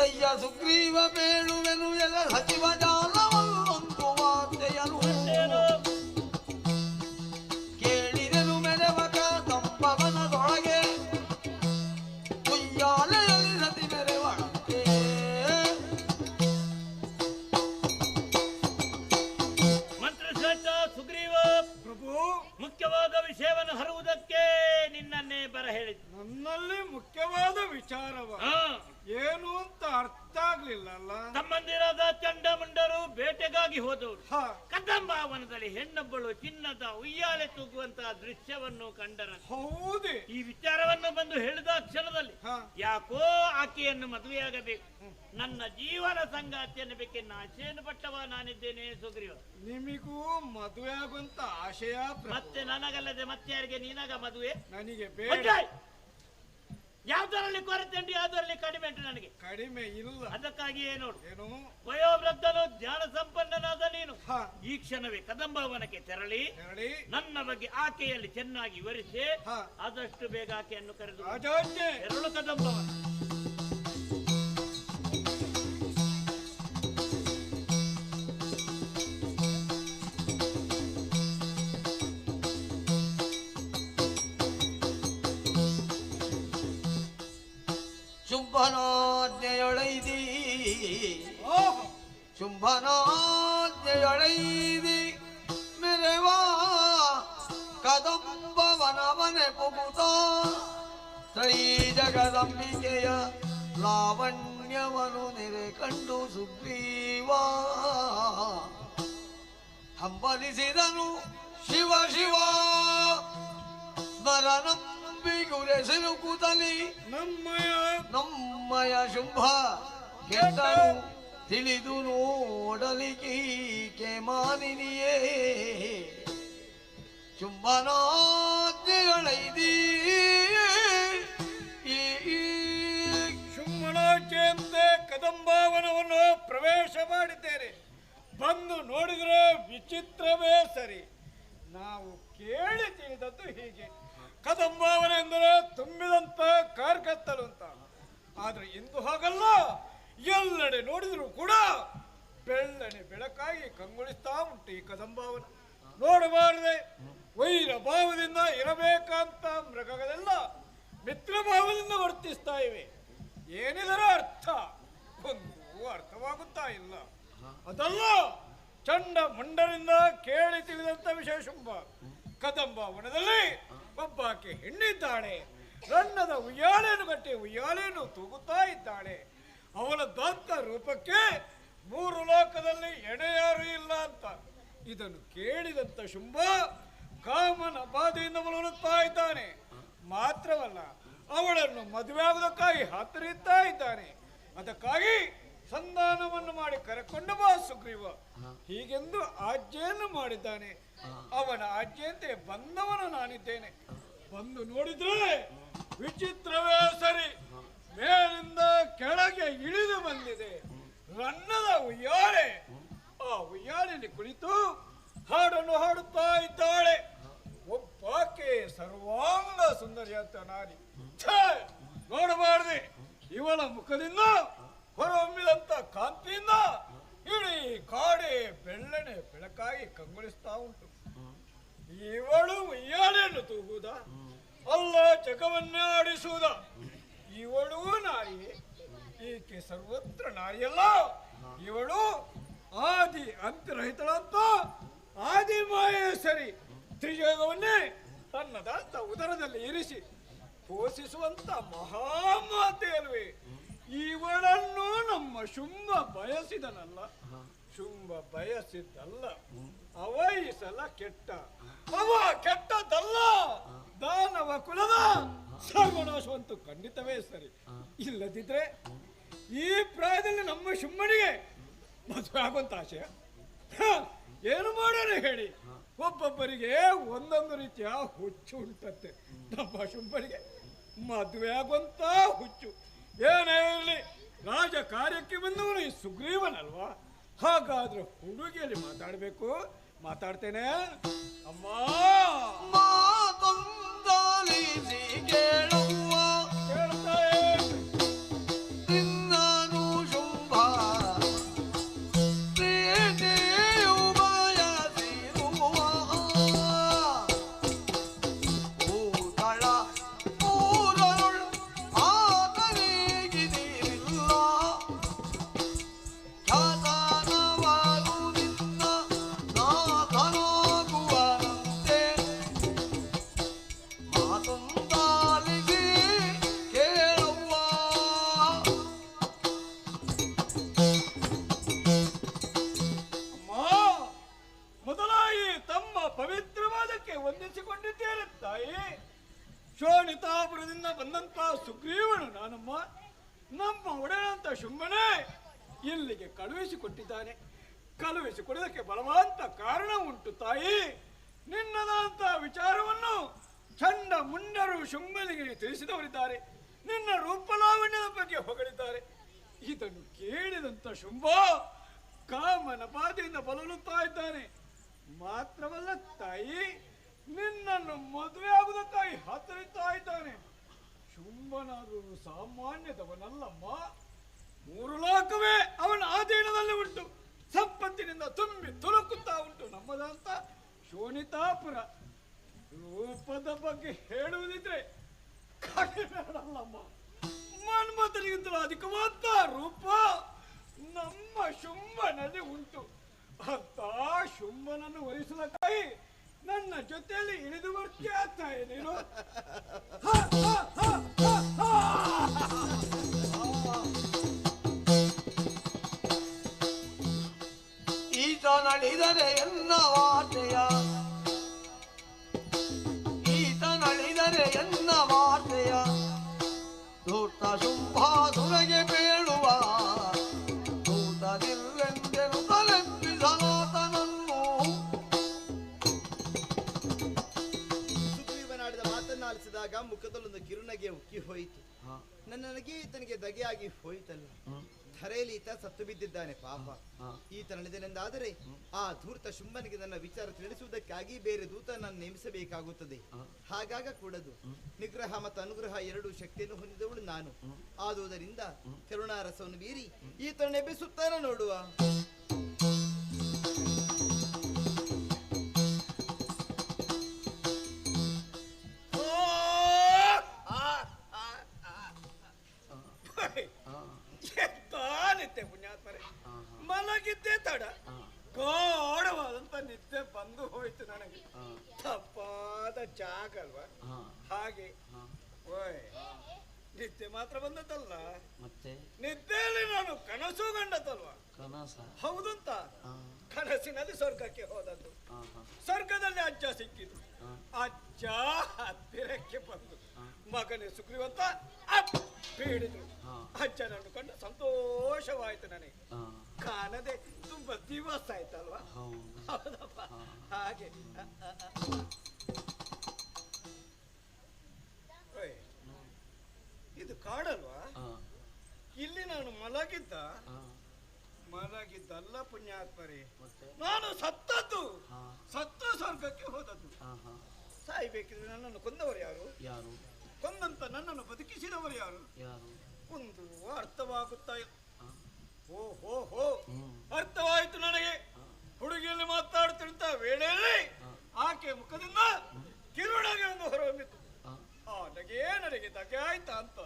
ಕೇಳಯ್ಯ ಸುಗ್ರೀವ ಬೇಳುವೆನು ಎಲ್ಲ ಸಚಿವ ಜಾಲವಲ್ಲೊಂದು ವಾರ್ತೆಯನು. ಏನು ಕೇಳಿದೆನು ಮೆರವಕ ತಂಪವನದೊಳಗೆ. ಕುಯ್ಯಾಲೆಯಲ್ಲಿ ಸತಿ ಮೆರೆವಳಂತೆ ಮಂತ್ರಶ್ರೇಷ್ಠ ಸುಗ್ರೀವ ಪ್ರಭು ಮುಖ್ಯವಾದ ವಿಷಯವನ್ನು ಹರುವುದಕ್ಕೆ ನಿನ್ನನ್ನೇ ಬರ ಹೇಳಿದ್ದು ನನ್ನಲ್ಲಿ ಮುಖ್ಯವಾದ ವಿಚಾರವ ಹಾ ಏನು ಅಂತ ಅರ್ಥ ಆಗ್ಲಿಲ್ಲಲ್ಲ ತಮ್ಮಂದಿರಾದ ಚಂಡಮುಂಡರು ಬೇಟೆಗಾಗಿ ಹೋದವರು. ಹ. ಕದಂಬಾವನದಲ್ಲಿ ಹೆಣ್ಣೊಬ್ಬಳು ಚಿನ್ನದ ಉಯ್ಯಾಲೆ ತೂಗುವಂತಹ ದೃಶ್ಯವನ್ನು ಕಂಡರ. ಹೌದೇ. ಈ ವಿಚಾರವನ್ನು ಬಂದು ಹೇಳಿದ ಕ್ಷಣದಲ್ಲಿ ಹ. ಯಾಕೋ ಆಕೆಯನ್ನು ಮದುವೆಯಾಗಬೇಕು. ನನ್ನ ಜೀವನ ಸಂಗಾತಿಯನ್ನು ಬೇಕೆ ನಾಶೇನು ಪಟ್ಟವ ನಾನಿದ್ದೇನೆ ಸುಗ್ರೀವ. ನಿಮಿಗೂ ಮದುವೆ ಆಗುವಂತ ಆಶಯ. ಮತ್ತೆ ನನಗಲ್ಲದೆ ಮತ್ತೆ ಯಾರಿಗೆ ನೀನಾಗ ಮದುವೆ? ನನಗೆ ಬೇಡ! ಯಾವ್ದರಲ್ಲಿ ಕೊರತೆ ಉಂಟು ಯಾವ್ದರಲ್ಲಿ ಕಡಿಮೆ ಉಂಟು ನನಗೆ? ಕಡಿಮೆ ಇಲ್ಲ. ಅದಕ್ಕಾಗಿಯೇ ನೋಡು. ಏನು? ವಯೋವೃದ್ಧನು ಜ್ಞಾನ ಸಂಪನ್ನನಾದ ನೀನು. ಈ ಕ್ಷಣವೇ ಕದಂಬವನಕ್ಕೆ ತೆರಳಿ ನನ್ನ ಬಗ್ಗೆ ಆಕೆಯಲ್ಲಿ ಚೆನ್ನಾಗಿ ವಿವರಿಸಿ. ಆದಷ್ಟು ಬೇಗ ಆಕೆಯನ್ನು ಕರೆದು ತೆರಳು ಎರಡು ಕದಂಬವನ. ಶುಂಭನಾಜ್ಞೆಯೊಳೈದಿ. ಶುಂಭನಾಜ್ಞೆಯೊಳೈದಿ. ಮೆರೆವಾ ಕದಂಬವನವನೆ ಪುಗುತ ಶ್ರೀ ಜಗದಂಬಿಕೆಯ ಲಾವಣ್ಯವನು ನೆರೆ ಕಂಡು ಸುಗ್ರೀವ. ಹಂಬಲಿಸಿದನು ಶಿವ ಶಿವ. ಸ್ಮರಣಂಬಿಗುರೆಸೆನು ಕೂತಲಿ. ನಮ್ಮಯ ನಮ್ಮಯ ಶುಂಭ ಕೆಟ್ಟನು ತಿಳಿದು ನೋಡಲಿಕ್ಕೆ ಮಾನಿನಿಯೇ. ಶುಂಭನಾಜ್ಞೆಗಳೈದಿ. ಶುಂಭನಾಜ್ಞೆಯಂತೆ ಕದಂಬಾವನವನ್ನು ಪ್ರವೇಶ ಮಾಡಿದ್ದೇನೆ. ಬಂದು ನೋಡಿದ್ರೆ ವಿಚಿತ್ರವೇ ಸರಿ. ನಾವು ಕೇಳಿ ತಿಳಿದದ್ದು ಹೀಗೆ. ಕದಂಬಾವನ ಎಂದರೆ ತುಂಬಿದಂತ ಕಾರ್ಕತ್ತಲು ಅಂತ. ಆದ್ರೆ ಇಂದು ಹಾಗಲ್ಲ. ಎಲ್ಲೆಡೆ ನೋಡಿದ್ರು ಕೂಡ ಬೆಳ್ಳನೆ ಬೆಳಕಾಗಿ ಕಂಗೊಳಿಸ್ತಾ ಉಂಟು ಈ ಕದಂಬಾವನ. ನೋಡಬಾರದೆ, ವೈರ ಭಾವದಿಂದ ಇರಬೇಕಂತ ಮೃಗಗಳೆಲ್ಲ ಮಿತ್ರ ಭಾವದಿಂದ ವರ್ತಿಸ್ತಾ ಇವೆ. ಏನಿದರ ಅರ್ಥ? ಒಂದು ಅರ್ಥವಾಗುತ್ತಾ ಇಲ್ಲ. ಅದಲ್ಲ ಚಂಡ ಮುಂಡರಿಂದ ಕೇಳಿ ತಿಳಿದಂತ ವಿಶೇಷ ಕದಂಬಾವನದಲ್ಲಿ ಕದಂಬ ವನದಲ್ಲಿ ಒಬ್ಬಾಕೆ ಹೆಣ್ಣಿದ್ದಾಳೆ. ರನ್ನದ ಉಯ್ಯಾಲೆಯನ್ನು ಕಟ್ಟಿ ಉಯ್ಯಾಲೆಯನ್ನು ತೂಗುತ್ತಾ ಇದ್ದಾಳೆ. ಅವಳ ದಂತ ರೂಪಕ್ಕೆ ಮೂರು ಲೋಕದಲ್ಲಿ ಎಣೆಯಾರು ಇಲ್ಲ ಅಂತ. ಇದನ್ನು ಕೇಳಿದಂತ ಶುಂಭ ಕಾಮನ ಬಾಧೆಯಿಂದ ಮುಳುಗುತ್ತಾ ಇದ್ದಾನೆ. ಮಾತ್ರವಲ್ಲ, ಅವಳನ್ನು ಮದುವೆ ಆಗುವುದಕ್ಕಾಗಿ ಹಾತರಿಯುತ್ತಾ ಇದ್ದಾನೆ. ಅದಕ್ಕಾಗಿ ಸಂಧಾನವನ್ನು ಮಾಡಿ ಕರೆಕೊಂಡು ಬಾ ಸುಗ್ರೀವ. ಹೀಗೆಂದು ಆಜ್ಞೆಯನ್ನು ಮಾಡಿದ್ದಾನೆ. ಅವನ ಆಜ್ಞೆಯಂತೆ ಬಂದವನು ನಾನಿದ್ದೇನೆ. ಬಂದು ನೋಡಿದ್ರೆ ವಿಚಿತ್ರವೇ ಸರಿ. ಮೇಲಿಂದ ಕೆಳಗೆ ಇಳಿದು ಬಂದಿದೆ. ರನ್ನದ ಉಯ್ಯಾಲೆ. ಆ ಉಯ್ಯಾಲೆಯಲ್ಲಿ ಕುಳಿತು ಹಾಡನ್ನು ಹಾಡುತ್ತಾ ಇದ್ದಾಳೆ. ಒಬ್ಬಾಕೆ ಸರ್ವಾಂಗ ಸುಂದರಿಯಂತ ನಾರಿ! ನೋಡಬಾರ್ದೆ. ಇವಳ ಮುಖದಿಂದ ಹೊರಹೊಮ್ಮಿದಂತ ಕಾಂತಿಯಿಂದ ಕಾಡೆ ಬೆಳ್ಳನೆ ಬೆಳಕಾಗಿ ಕಂಗೊಳಿಸ್ತಾ ಉಂಟು. ಇವಳು ಉಯ್ಯಾಲೆಯನ್ನು ತೂಗುದ? ಅಲ್ಲ ಜಗವನ್ನೇ ಆಡಿಸುವುದ? ಇವಳು ನಾಯಿ ಈಕೆ ಸರ್ವತ್ರ ನಾಯಿಯಲ್ಲ ಇವಳು ಆದಿ ಅಂತರಹಿತಳಂತ ಆದಿ ಮಾಯೆ ಸರಿ ತನ್ನ ತನ್ನದಂತ ಉದರದಲ್ಲಿ ಇರಿಸಿ ಪೋಷಿಸುವಂತ ಮಹಾಮಾತೆ ಅಲ್ವೇ. ಇವಳನ್ನು ನಮ್ಮ ಶುಂಭ ಬಯಸಿದನಲ್ಲ. ಶುಂಭ ಬಯಸಿದ್ದಲ್ಲ. ಅವ ಈ ಕೆಟ್ಟ. ಅವ ಕೆಟ್ಟದ್ದಲ್ಲ. ದಾನವ ಕುಲದ ಸರ್ವನಾಶವಂತೂ ಖಂಡಿತವೇ ಸರಿ. ಇಲ್ಲದಿದ್ರೆ ಈ ಪ್ರಾಯದಲ್ಲಿ ನಮ್ಮ ಶುಂಭನಿಗೆ ಮದುವೆ ಆಗುವಂತ ಆಶಯ ಏನು ಮಾಡೋಣ ಹೇಳಿ. ಒಬ್ಬೊಬ್ಬರಿಗೆ ಒಂದೊಂದು ರೀತಿಯ ಹುಚ್ಚು ಉಂಟತ್ತೆ ನಮ್ಮ ಶುಂಭನಿಗೆ ಮದುವೆ ಆಗುವಂತ ಹುಚ್ಚು. ಏನೇ ಇರಲಿ ರಾಜ ಕಾರ್ಯಕ್ಕೆ ಬಂದವನು ಈ ಸುಗ್ರೀವನಲ್ವಾ? ಹಾಗಾದ್ರೆ ಹುಡುಗಿಯಲ್ಲಿ ಮಾತಾಡಬೇಕು. ಮಾತಾಡ್ತೇನೆ. ಅಮ್ಮ. ಬಂದಂತ ಸುಗ್ರೀವನು ನಾನಮ್ಮ, ನಮ್ಮ ಒಡೆಯಂತ ಶುಂಭನೇ ಇಲ್ಲಿಗೆ ಕಳುಹಿಸಿಕೊಟ್ಟಿದ್ದಾನೆ ಕಳುಹಿಸಿಕೊಡೋದಕ್ಕೆ ಬಲವಂತ ಕಾರಣ ಉಂಟು ತಾಯಿ. ನಿನ್ನದಂತ ವಿಚಾರವನ್ನು ಚಂಡ ಮುಂಡರು ಶುಂಭನಿಗೆ ತಿಳಿಸಿದವರಿದ್ದಾರೆ. ನಿನ್ನ ರೂಪಲಾವಣ್ಯದ ಬಗ್ಗೆ ಹೊಗಳಿದ್ದಾರೆ. ಇದನ್ನು ಕೇಳಿದಂತ ಶುಂಭ ಕಾಮನ ಬಾಧೆಯಿಂದ ಬಲಲುತ್ತಾ ಇದ್ದಾನೆ. ಮಾತ್ರವಲ್ಲ ತಾಯಿ ನಿನ್ನನ್ನು ಮದುವೆ ಆಗುವುದಕ್ಕಾಗಿ ಹತ್ತರಿತಾ ಇದ್ದಾನೆ. ಶುಂಭನಾದರೂ ಸಾಮಾನ್ಯದವನಲ್ಲಮ್ಮ. ಮೂರು ಲೋಕವೇ ಅವನ ಆಧೀನದಲ್ಲಿ ಉಂಟು. ಸಂಪತ್ತಿನಿಂದ ತುಂಬಿ ತುಳುಕುತ್ತಾ ಉಂಟು. ನಮ್ಮದಂತ ಶೋಣಿತಾಪುರ. ರೂಪದ ಬಗ್ಗೆ ಹೇಳುವುದಿದ್ರೆ ಮನ್ಮಥನಿಗಿಂತಲೂ ಅಧಿಕವಾದ ರೂಪ ನಮ್ಮ ಶುಂಭನಲ್ಲಿ ಉಂಟು. ಅಂತ ಶುಂಭನನ್ನು ವರಿಸುವುದಕ್ಕಾಗಿ ನನ್ನ ಜೊತೆಯಲ್ಲಿ ಇಳಿದು ಬರ್ತೀಯ ತಾಯಿ ನೀನು ಹ, ಹ, ಹ. ಈತ ನಳಿದರೆ ಎನ್ನ ವಾರ್ತೆಯ ಮುಖದಲ್ಲಿ ಮುಖದಲ್ಲೊಂದು ಕಿರುನಗೆ ಉಕ್ಕಿ ಹೋಯಿತು. ನನ್ನ ನಗೆ ಈತನಿಗೆ ದಗೆಯಾಗಿ ಹೋಯಿತಲ್ಲ. ಧರೆಯಲ್ಲಿ ಈತ ಸತ್ತು ಬಿದ್ದಿದ್ದಾನೆ ಪಾಪ. ಈತ ನಡೆದನೆಂದಾದರೆ ಆ ಧೂರ್ತ ಶುಂಭನಿಗೆ ನನ್ನ ವಿಚಾರ ತಿಳಿಸುವುದಕ್ಕಾಗಿ ಬೇರೆ ದೂತನನ್ನು ನೇಮಿಸಬೇಕಾಗುತ್ತದೆ. ಹಾಗಾಗ ಕೂಡದು. ನಿಗ್ರಹ ಮತ್ತು ಅನುಗ್ರಹ ಎರಡು ಶಕ್ತಿಯನ್ನು ಹೊಂದಿದವಳು ನಾನು. ಆದುದರಿಂದ ಕರುಣಾರಸವನ್ನು ಬೀರಿ ಈತನ ಎಬ್ಬಿಸುತ್ತಾನೆ ನೋಡುವ. ಓಯ್ ನಿದ್ದೆ ಮಾತ್ರ ಬಂದದಲ್ಲ ಮತ್ತೆ? ನಿದ್ದೆಯಲ್ಲಿ ನಾನು ಕನಸು ಕಂಡದಲ್ವಾ ಕನಸ? ಹೌದಂತ? ಕನಸಿನಲ್ಲಿ ಸ್ವರ್ಗಕ್ಕೆ ಹೋದದ್ದು. ಸ್ವರ್ಗದಲ್ಲಿ ಅಜ್ಜ ಸಿಕ್ಕಿದ್ರು ಅಜ್ಜ ಹತ್ತಿರಕ್ಕೆ ಬಂದು ಮಗನೇ ಸುಗ್ರೀವಂತ ಬೇಡಿದ್ರು ಅಜ್ಜನನ್ನು ಕಂಡು ಸಂತೋಷವಾಯ್ತು ನನಗೆ. ಕಾಣದೆ ತುಂಬಾ ದಿವಸ ಆಯ್ತಲ್ವಾ? ಹೌದಪ್ಪ. ಹಾಗೆ. ಕಾಡಲ್ವಾ? ಇಲ್ಲಿ ನಾನು ಮಲಗಿದ್ದ. ಮಲಗಿದ್ದಲ್ಲ ಪುಣ್ಯಾತ್ಮರೇ. ನಾನು ಸತ್ತದ್ದು. ಸತ್ತು ಸ್ವರ್ಗಕ್ಕೆ ಹೋದದ್ದು. ಸಾಯ್ಬೇಕಿದ್ರೆ ನನ್ನನ್ನು ಕೊಂದವರು ಯಾರು? ಯಾರು? ಕೊಂದಂತ ನನ್ನನ್ನು ಬದುಕಿಸಿದವರು ಯಾರು? ಯಾರು? ಒಂದು ಅರ್ಥವಾಗುತ್ತಾ ಇಲ್ಲ. ಓ ಹೋ ಹೋ ಅರ್ಥವಾಯಿತು ನನಗೆ. ಹುಡುಗಿಯಲ್ಲಿ ಮಾತಾಡ್ತಿರ್ತ ವೇಳೆಯಲ್ಲಿ ಆಕೆ ಮುಖದಿಂದ ಕಿರುನಗೆ ಒಂದು ಹೊರಹೊಮ್ಮಿತು. ಆ ನಗೆ ನನಗೆ ತಗೆ ಆಯ್ತಾ ಅಂತ.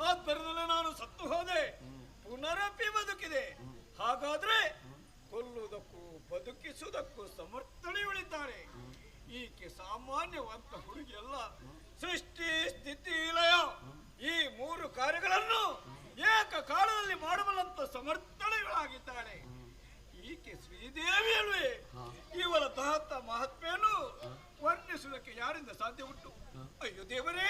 ಆ ತರದಲ್ಲೇ ನಾನು ಸತ್ತು ಹೋದೆ. ಪುನರಪಿ ಬದುಕಿದೆ. ಹಾಗಾದ್ರೆ ಕೊಲ್ಲುವುದಕ್ಕೂ ಬದುಕಿಸುವುದಕ್ಕೂ ಸಮರ್ಥನೆಯುಳಿದ್ದಾರೆ ಈಕೆ ಸಾಮಾನ್ಯವಂತ ಹುಡುಗಿಯಲ್ಲ. ಸೃಷ್ಟಿ ಸ್ಥಿತಿ ಲಯ ಈ ಮೂರು ಕಾರ್ಯಗಳನ್ನು ಏಕ ಕಾಲದಲ್ಲಿ ಮಾಡಬಲ್ಲಂತ ಸಮರ್ಥನೆಗಳಾಗಿದ್ದಾಳೆ. ಈಕೆ ಶ್ರೀದೇವಿ ಅಲ್ವೇ? ಇವಳ ದಹತ್ತ ಮಹತ್ವೆಯನ್ನು ವರ್ಣಿಸುವುದಕ್ಕೆ ಯಾರಿಂದ ಸಾಧ್ಯ ಉಂಟು? ಅಯ್ಯೋ ದೇವರೇ!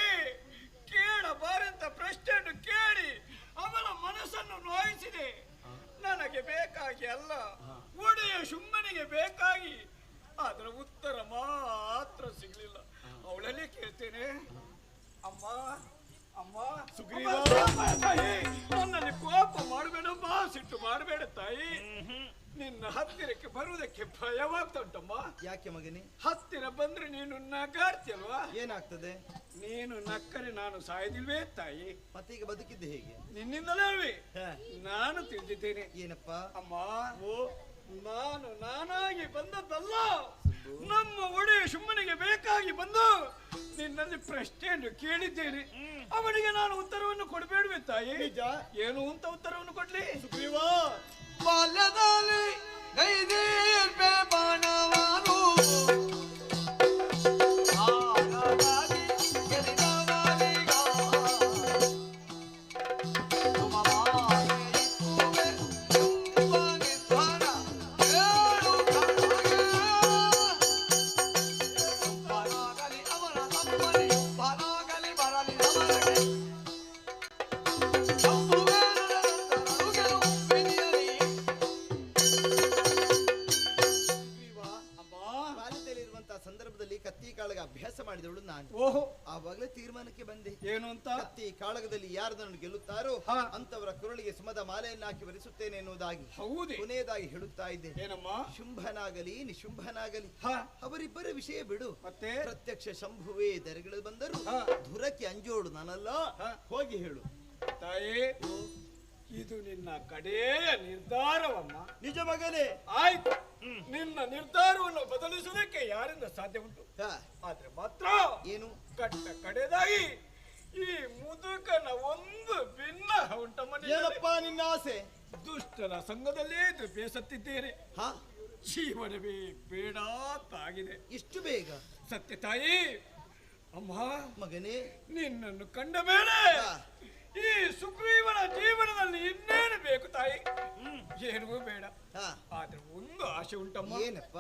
ಹತ್ತಿರಕ್ಕೆ ಬರುವುದಕ್ಕೆ ಭಯವಾಗ್ತಾ ಉಂಟಮ್ಮ ಯಾಕೆ ಮಗನೇ? ಹತ್ತಿರ ಬಂದ್ರೆ ನೀನು ನಗಾಡ್ತಿಯಲ್ವಾ? ಏನಾಗ್ತದೆ? ನೀನು ನಕ್ಕರೆ ನಾನು ಸಾಯದಿಲ್ವೇ ತಾಯಿ? ಮತ್ತೀಗ ಬದುಕಿದ್ದೆ ಹೇಗೆ? ನಿನ್ನಿಂದಲೇ ನಾನು ತಿಳಿದಿದ್ದೇನೆ. ಏನಪ್ಪ? ಅಮ್ಮ ನಾನು ನಾನಾಗಿ ಬಂದದ್ದಲ್ಲ. ನಮ್ಮ ಒಡೆಯ ಸುಮ್ಮನಿಗೆ ಬೇಕಾಗಿ ಬಂದು ನಿನ್ನಲ್ಲಿ ಪ್ರಶ್ನೆಯನ್ನು ಕೇಳಿದ್ದೇನೆ. ಅವನಿಗೆ ನಾನು ಉತ್ತರವನ್ನು ಕೊಡಬೇಡುವೆ ತಾಯಿ? ಏನು ಅಂತ ಉತ್ತರವನ್ನು ಕೊಡ್ಲಿ? ಸುಗ್ರೀವಾ! ಬಾಲ್ಯದಲ್ಲಿ ગઈ દીર પે બનાવવાનો ಕತ್ತಿ ಕಾಳಗದಲ್ಲಿ ಯಾರದನ್ನು ಗೆಲ್ಲುತ್ತಾರೋ. ಅಂತವರ ಕುರಳಿಗೆ ಸುಮದ ಮಾಲೆಯನ್ನು ಹಾಕಿ ವರಿಸುತ್ತೇನೆ ಎನ್ನುವುದಾಗಿ ಹೌದೇ. ಕೊನೆಯದಾಗಿ ಹೇಳುತ್ತಾ ಇದ್ದೆ. ಏನಮ್ಮ? ಶುಂಭನಾಗಲಿ ನಿಶುಂಭನಾಗಲಿ. ಅವರಿಬ್ಬರ ವಿಷಯ ಬಿಡು. ಮತ್ತೆ? ಪ್ರತ್ಯಕ್ಷ ಶಂಭುವೇ ದರೆಗಳು ಬಂದರು ದುರಕ್ಕೆ ಧುರಕ್ಕೆ ಅಂಜೋಡು ನಾನಲ್ಲ. ಹೋಗಿ ಹೇಳು. ತಾಯಿ ಇದು ನಿನ್ನ ಕಡೆಯ ನಿರ್ಧಾರವಮ್ಮ. ನಿಜ ಮಗನೇ. ಆಯ್ತು. ನಿನ್ನ ನಿರ್ಧಾರವನ್ನು ಬದಲಿಸುವುದಕ್ಕೆ ಯಾರಿಂದ ಸಾಧ್ಯ ಉಂಟು ಆದ್ರೆ ಮಾತ್ರ ಏನು? ಕಟ್ಟ ಕಡೆದಾಗಿ ಈ ಮುದುಕನ ಒಂದು ಭಿನ್ನ ಉಂಟ. ಏನಪ್ಪ ನಿನ್ನ ಆಸೆ? ದುಷ್ಟರ ಸಂಘದಲ್ಲೇ ಬೇಸತ್ತಿದ್ದೇನೆ ಹಾ? ಜೀವನವೇ ಬೇಡ ತಾಗಿದೆ. ಇಷ್ಟು ಬೇಗ? ಸತ್ಯ ತಾಯಿ ಅಮ್ಮ ಮಗನೇ. ನಿನ್ನನ್ನು ಕಂಡ ಮೇಲೆ. ಈ ಸುಗ್ರೀವನ ಜೀವನದಲ್ಲಿ ಇನ್ನೇನು ಬೇಕು ತಾಯಿ? ಏನೂ ಬೇಡ. ಹಾ. ಆದ್ರೆ ಒಂದು ಆಸೆ ಉಂಟಮ್ಮ. ಏನಪ್ಪ?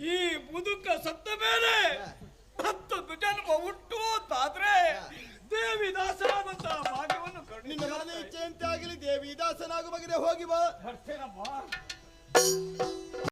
ಈ ಮುದುಕ ಸತ್ತ ಮೇಲೆ. ಮತ್ತೊಂದು ಜನ್ಮ ಹುಟ್ಟು ಅಂತಾದ್ರೆ ದೇವಿ ದೇವಿದಾಸನಾದಂತ ಭಾಗ್ಯವನ್ನು ನಿನ್ನ ಮನದ ಇಚ್ಛೆಯಂತೆ ಆಗಲಿ ದೇವಿದಾಸನಾಗುವ ಬಗೆಗೆ ಹೋಗಿ ಬಾ. ಬರ್ತೇನಮ್ಮ